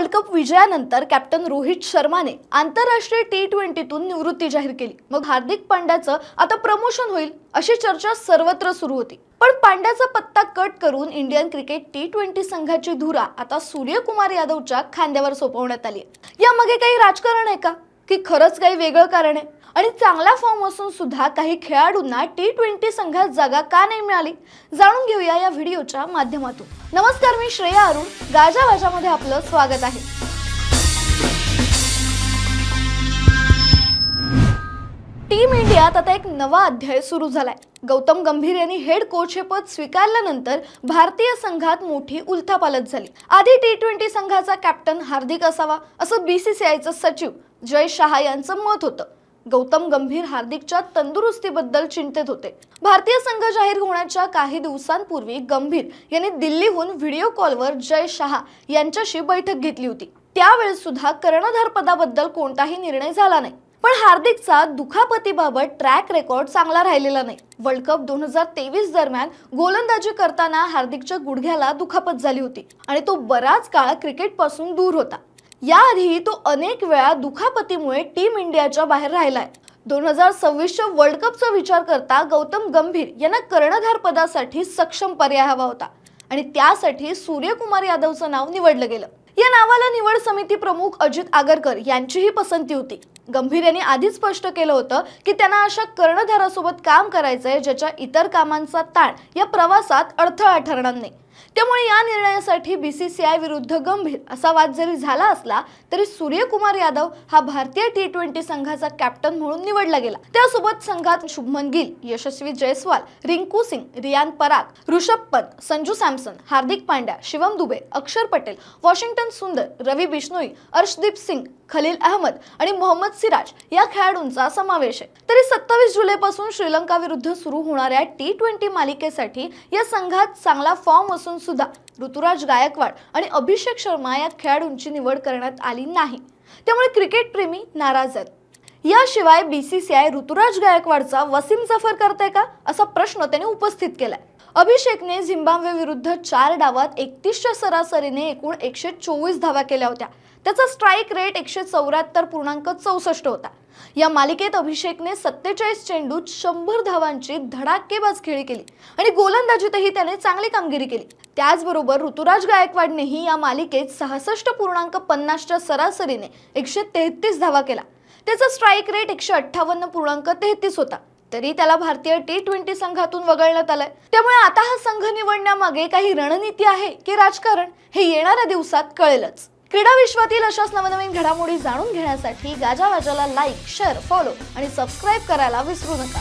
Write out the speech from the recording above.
World cup विजयानंतर captain Rohit शर्माने आंतरराष्ट्रीय टी ट्वेंटीतून निवृत्ती जाहीर केली. मग हार्दिक पांड्याचं आता प्रमोशन होईल अशी चर्चा सर्वत्र सुरू होती. पण पांड्याचा पत्ता कट करून इंडियन क्रिकेट टी ट्वेंटी संघाची धुरा आता सूर्यकुमार यादवच्या खांद्यावर सोपवण्यात आली यामध्ये यामागे काही राजकारण आहे का? की खरंच काही वेगळं कारण आहे. आणि चांगला फॉर्म असून सुद्धा काही खेळाडूंना टी ट्वेंटी संघात जागा का नाही मिळाली? जाणून घेऊया या व्हिडिओच्या माध्यमातून. नमस्कार मी श्रेया अरुण. गाजा वाजामध्ये आपलं स्वागत आहे. टीम इंडियात आता एक नवा अध्याय सुरू झालाय. गौतम गंभीर यांनी हेड कोच हे पद स्वीकारल्यानंतर भारतीय संघात मोठी उलथापालत झाली. आधी टी ट्वेंटी संघाचा कॅप्टन हार्दिक असावा असं बीसीसीआयचं सचिव जय शहा यांचं मत होतं. गौतम गंभीर हार्दिकच्या तंदुरुस्तीबद्दल चिंतित होते. भारतीय संघ जाहीर होण्याच्या काही दिवसांपूर्वी गंभीर यांनी दिल्लीहून व्हिडिओ कॉलवर जय शहा यांच्याशी बैठक घेतली होती. त्यावेळेस सुद्धा कर्णधार पदाबद्दल कोणताही निर्णय झाला नाही. पण हार्दिकचा दुखापतीबाबत ट्रॅक रेकॉर्ड चांगला राहिलेला नाही. वर्ल्ड कप दोन हजार तेवीस दरम्यान गोलंदाजी करताना हार्दिकच्या गुडघ्याला दुखापत झाली होती आणि तो बराच काळ क्रिकेटपासून दूर होता. याआधी तो अनेक वेळा दुखापतीमुळे टीम इंडियाच्या बाहेर राहिलाय. दोन हजार सव्वीसच्या वर्ल्ड कपचा विचार करता गौतम गंभीर यांना कर्णधार पदासाठी सक्षम पर्याय हवा होता आणि त्यासाठी सूर्यकुमार यादवचं नाव निवडलं गेलं. या नावाला निवड समिती प्रमुख अजित आगरकर यांचीही पसंती होती. गंभीर यांनी आधीच स्पष्ट केलं होतं की त्यांना अशा कर्णधारासोबत काम करायचंय ज्याच्या इतर कामांचा ताण या प्रवासात अडथळा ठरणार नाही. त्यामुळे या निर्णयासाठी बीसीसीआय विरुद्ध गंभीर असा वाद जरी झाला असला तरी सूर्यकुमार यादव हा भारतीय टी ट्वेंटी संघाचा कॅप्टन म्हणून निवडला गेला. त्यासोबत संघात शुभमन गिल यशस्वी जयस्वाल रिंकू सिंग रियान पराग ऋषभ पंत संजू सॅमसन हार्दिक पांड्या शिवम दुबे अक्षर पटेल वॉशिंग्टन सुंदर रवी बिश्नोई अर्शदीप सिंग खलील अहमद आणि मोहम्मद सिराज या खेळाडूंचा समावेश आहे. तरी सत्तावीस जुलैपासून श्रीलंका विरुद्ध सुरू होणाऱ्या टी ट्वेंटी मालिकेसाठी या संघात चांगला फॉर्म असून सुद्धा ऋतुराज गायकवाड आणि अभिषेक शर्मा या खेळाडूंची निवड करण्यात आली नाही. त्यामुळे क्रिकेटप्रेमी नाराज आहेत. याशिवाय बीसीसीआय ऋतुराज गायकवाडचा वसीम जफर करते का? असा प्रश्न त्याने उपस्थित केलाय. अभिषेकने झिम्बाब्वे विरुद्ध चार डावात एकतीसच्या सरासरीने एकूण एकशे चोवीस धावा केल्या होत्या. त्याचा स्ट्राईक रेट एकशे चौऱ्याहत्तर पूर्णांक चौसष्ट होता. या मालिकेत अभिषेकने सत्तेचाळीस चेंडूत शंभर धावांची धडाकेबाज खेळी केली आणि गोलंदाजीतही त्याने चांगली कामगिरी केली. त्याचबरोबर ऋतुराज गायकवाडनेही या मालिकेत सहासष्ट पूर्णांक पन्नासच्या सरासरीने एकशे तेहतीस धावा केला. त्याचा स्ट्राईक रेट एकशे अठ्ठावन्न पूर्णांक तेहतीस होता. तरी त्याला भारतीय टी ट्वेंटी संघातून वगळण्यात आलंय. त्यामुळे आता हा संघ निवडण्यामागे काही रणनीती आहे की राजकारण हे येणाऱ्या दिवसात कळेलच. क्रीडा विश्वातील अशाच नवनवीन घडामोडी जाणून घेण्यासाठी गाजावाजाला लाईक शेअर फॉलो आणि सबस्क्राईब करायला विसरू नका.